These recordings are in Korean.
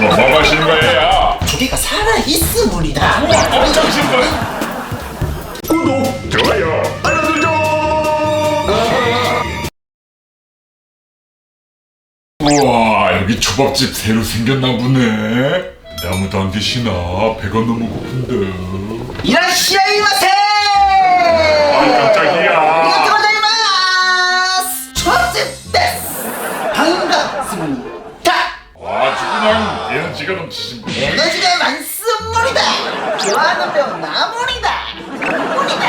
뭐, 뭐 마시는 거예요? 조개가 살아 있으문이다. 엄청 신선. 구독, 좋아요. 우와, 여기 초밥집 새로 생겼나 보네. 아무도 안 계시나? 배가 너무 고픈데. 이라시아이 마세. 아이 깜짝이야. 에너지가 많습니다. 좋아하는 배우 나물이다. 나물이다.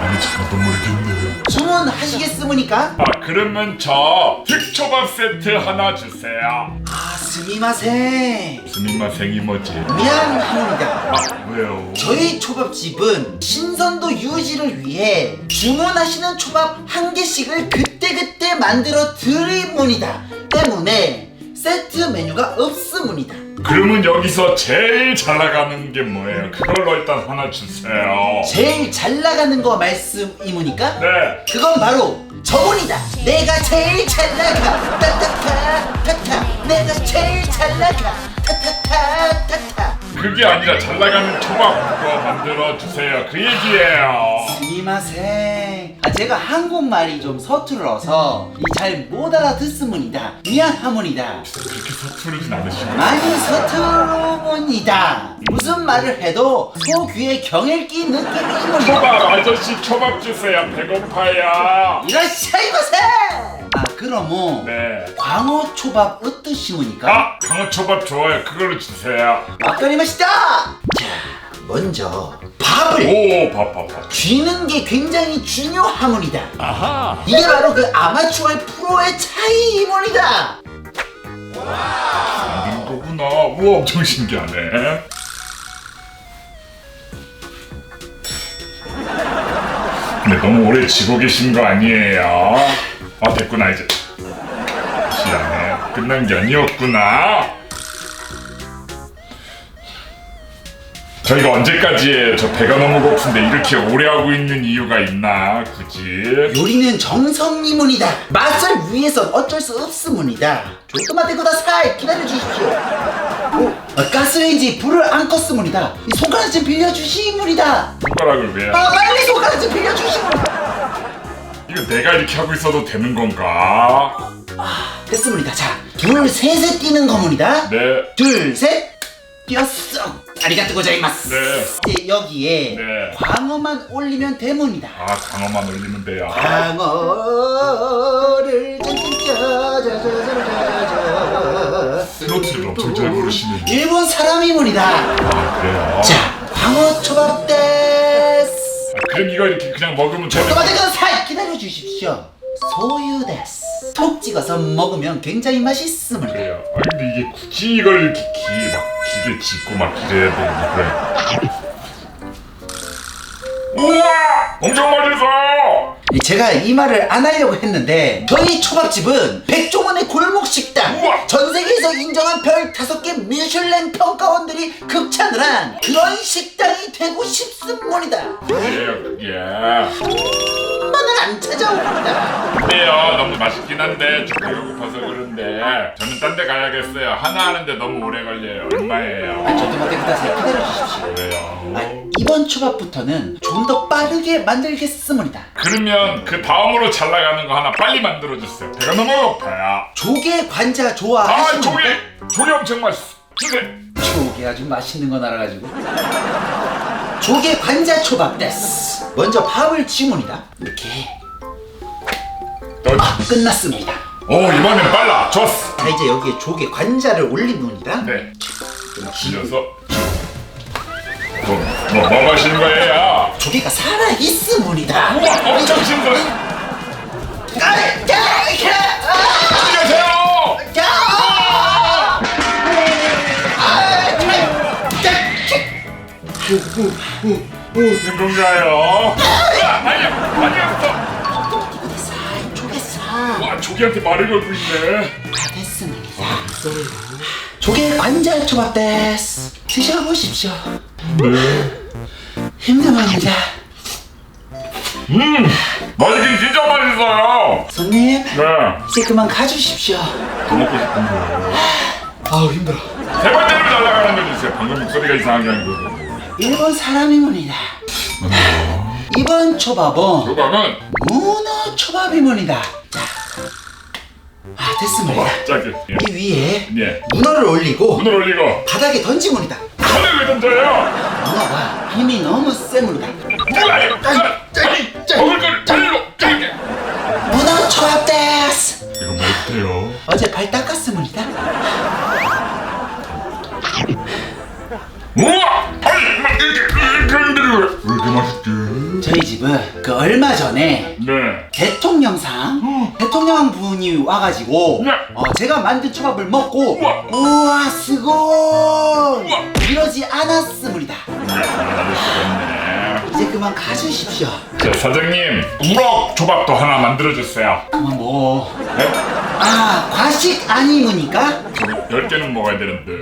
아니 잘도 모르겠네. 주문하시겠습니까? 아 그러면 저 흑초밥 세트 하나 주세요. 아, 스미마세. 스미마생이 뭐지? 미안합니다. 아 왜요? 저희 초밥집은 신선도 유지를 위해 주문하시는 초밥 한 개씩을 그때그때 만들어 드리문이다 때문에 세트 메뉴가 없으문이다 그러면 여기서 제일 잘 나가는 게 뭐예요? 그걸로 일단 하나 주세요. 제일 잘 나가는 거 말씀이무니까? 네. 그건 바로 저문이다 내가 제일 잘 나가 타타타 타타 내가 제일 잘 나가 타타타 타타 그게 아니라 잘 나가는 초밥 그거 만들어 주세요. 그 얘기예요. 스미마세. 아, 제가 한국말이 좀 서툴러서 이 잘 못 알아듣습니다. 미안하문이다. 그렇게 서투르진 않으시고. 많이 서투르문이다. 무슨 말을 해도 소귀에 경일기 느낌이문이다. 초밥 아저씨 초밥 주세요. 배고파요. 이라시아이마세. 아 그러면 네. 광어 초밥 어떠시무니까? 아 강어 초밥 좋아요. 그걸로 주세요. 막걸리 맛있다. 자, 먼저 밥을 오 밥밥밥. 쥐는 게 굉장히 중요하문이다. 이게 바로 그 아마추어의 프로의 차이이문이다. 만드는 거구나. 우와 엄청 신기하네. 근데 너무 오래 지고 계신 거 아니에요? 아 됐구나 이제. 시안해. 끝난 게 아니었구나. 저희가 언제까지예요? 저 배가 너무 고픈데 이렇게 오래 하고 있는 이유가 있나? 굳이? 요리는 정성이문이다. 맛을 위해선 어쩔 수 없으문이다. 조금만 대고다 살 기다려 주십시오. 오, 어, 가스레인지 불을 안 껐으문이다. 이 손가락 좀 빌려 주시문이다. 손가락을 왜? 아 빨리 손가락. 이거 내가 이렇게 하고 있어도 되는 건가? 됐습니다. 자, 둘 셋에 뛰는 거문이다. 네. 둘 셋. 뛰었어. 아리가또 고자이마스. 네. 이제 여기에 네. 광어만 올리면 되문이다. 아 강어만 올리면 돼요. 광어를 짜자자자자자자자 트로트를 엄청 잘 부르시는. 일본 사람이 문이다. 아 그래요? 자, 광어 초밥 데스. 아, 그럼 이거 이렇게 그냥 먹으면 되는 살 기다려 주십시오. 소유 데스. 톡 찍어서 먹으면 굉장히 맛있습니다. 그래요. 아 근데 이게 굳이 이걸 이렇게 기막 기계 짓고 막 이래야 되는 그래. 우와! 엄청 맛있어! 제가 이 말을 안 하려고 했는데 저희 초밥집은 백종원의 골목 식당 우와! 전 세계에서 인정한 별 다섯 개 미슐랭 평가원들이 극찬을 한 그런 식당이 되고 싶습니다. 그래요 그게. 만은 안 찾아옵니다. 근데요 너무 맛있긴 한데 좀 배가 고파서 그런데 저는 딴 데 가야겠어요. 하나 하는데 너무 오래 걸려요. 얼마예요? 저도 못해보다 기다려 주십시오. 그래요. 아, 이번 초밥부터는 좀 더 빠르게 만들겠습니다. 그러면 그 다음으로 잘 나가는 거 하나 빨리 만들어 주세요. 배가 너무 고파요. 조개 관자 아 좋아하시는 조개 조개 엄청 맛있어. 주세요. 조개 아주 맛있는 거 알아가지고 조개 관자 초밥 데스 먼저 밥을 주문이다 이렇게 어, 끝났습니다 오 이번엔 빨라. 좋았어. 자 이제 여기에 조개 관자를 올리문이다 네. 질려서. 뭐, 뭐, 뭐 마시는 거예요? 조개가 살아있으문이다 우와, 엄청 신선. 어디 가세요? 된 건가요? 아니야, 아니었어. 조개 살 와, 조개한테 말을 걸고 있네. 다 됐습니다 조개 관자 초밥 데스 드셔보십시오 네. 힘듭니다 음, 맛있긴 진짜 맛있어요. 손님 네, 이제 그만 가주십시오 더 먹고 싶은데. 아우 힘들어 세 번째 소리가 이상하게 하는 거. 일본 사람이문이다. 이번 초밥은 조각은 문어 초밥이문이다. 자, 아 됐습니다. 짧게. 예. 이 위에 예. 문어를 올리고 문을 올리고 바닥에 던지문이다. 손을 왜 던져요? 문어가 힘이 너무 짜리. 먹을 거를 달리고 짧게. 문어 초밥 데스. 이거 못해요. 어제 발 닦았습니다. 우와! 아니, 막 이렇게 이렇게 흔들어. 왜 이렇게 맛있지? 저희 집은 그 얼마 전에 네. 대통령상 대통령 분이 와가지고 네. 어, 제가 만든 초밥을 먹고 우와. 우와. 이러지 않았습니다. 네. 이제 그만 가주십시오. 자, 사장님, 우럭 조밥도 하나 만들어 주세요. 어, 뭐. 네? 아 과식 아니무니까? 열 개는 먹어야 되는데.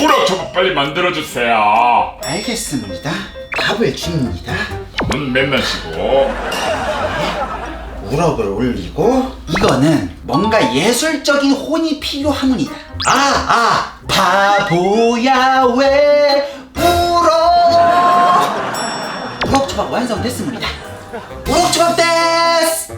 우럭 조밥 빨리 만들어 주세요. 알겠습니다. 밥을 줍니다. 밥은 맨날 쉬고. 우럭을 올리고 이거는 뭔가 예술적인 혼이 필요하문이다. 아, 아, 바보야 왜 울어? 우럭 초밥 완성됐습니다. 우럭 초밥 됐스.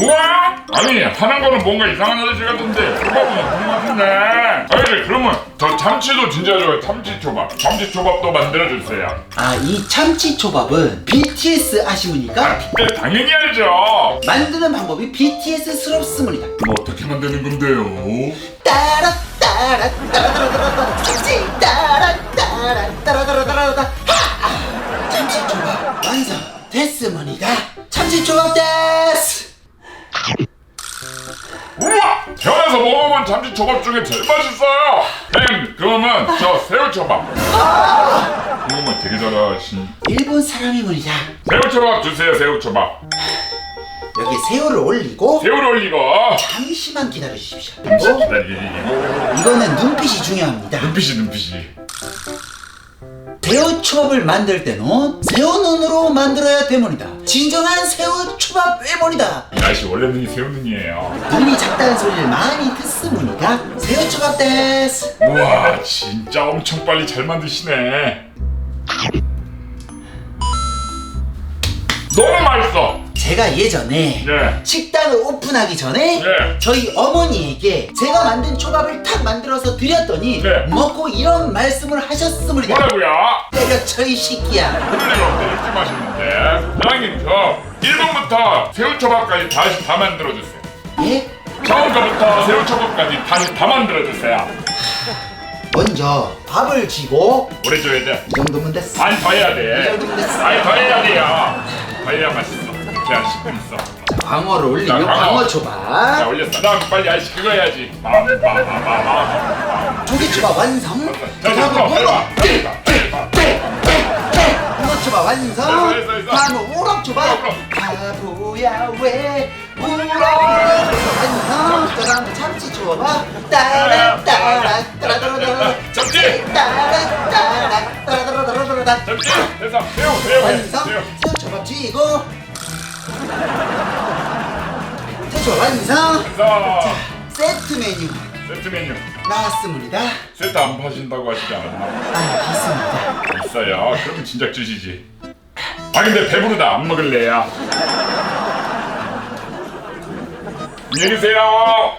우와! 아니, 하는 거는 뭔가 이상한 아저씨 같은데, 너무 맛있네. 아니, 그러면 저 참치도 진짜 좋아요. 참치 초밥. 참치 초밥도 만들어 주세요. 아, 이 참치 초밥은 BTS 아시무니까? 네, 당연히 알죠. 만드는 방법이 BTS스럽습니다. 이거 어떻게 만드는 건데요? 따라 따라 따라 따라 따라 참치 따라 따라 따라 따라 따라 따라 하! 참치 초밥 완성 됐습니다. 참치 초밥 됐 태어나서 먹어본 참치 초밥 중에 제일 맛있어요. 햄, 그러면 저 새우 초밥. 이거만 되게 잘하신. 일본 사람이문이다. 새우 초밥 주세요, 새우 초밥. 여기 새우를 올리고 새우를 올리고. 잠시만 기다려 주십시오. 잠시 그리고 기다리고. 이거는 눈빛이 중요합니다. 눈빛이 눈빛이. 새우 초밥을 만들 때는 새우 눈으로 만들어야 되문이다. 진정한 새우 초밥 외모이다. 이 아저씨 원래 눈이 새우 눈이에요. 눈이 작다는 소리를 많이 듣습니까? 새우 초밥 됐스. 우와, 진짜 엄청 빨리 잘 만드시네. 너무 맛있어. 제가 예전에 네. 식당을 오픈하기 전에 네. 저희 어머니에게 제가 만든 초밥을 탁 만들어서 드렸더니 네. 먹고 이런 말씀을 하셨습니다. 뭐라고요? 때려쳐 이 새끼야. 리가 없네. 이렇게 맛있는데. 사장님, 저 1번부터 새우초밥까지 다시 다 만들어주세요. 예? 처음 거부터 새우초밥까지 다시 다 만들어주세요. 먼저 밥을 쥐고 오래 줘야 돼. 이 정도면 됐어. 아니, 더 해야 이 돼. 정도면 됐어. 아니, 더 해야 돼요. 더 해야 맛있어. 제가 10분 있어. 자, 광어를 올리면 자, 광어. 광어 자, 초밥. 올렸어. 그 다음 빨리 아저씨 그거 해야지. 빠바바바바. 조개초밥 완성. 자, 빨리 봐. 우럭. 우럭초밥 완성. 됐어, 됐어, 됐어. 다음은 우럭초밥. 우럭. 바보야 왜 우럭 완성. 자 다음은 참치초밥. 따라 따라 따라 따라 따라. 접지. 따라 따라 따라 따라 따라 따라. 접지. 됐어. 새우, 새우, 완성. 새우. 새우초밥 쥐고. 새우초밥 완성. 자, 세트 메뉴 세트 메뉴. 나왔습니다. 세트 안 파신다고 하시지 않았나? 아 있습니다. 있어요. 그럼 진작 주시지. 아 근데 배부르다. 안 먹을래요. 안녕히 계세요.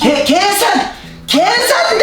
계 계산 계산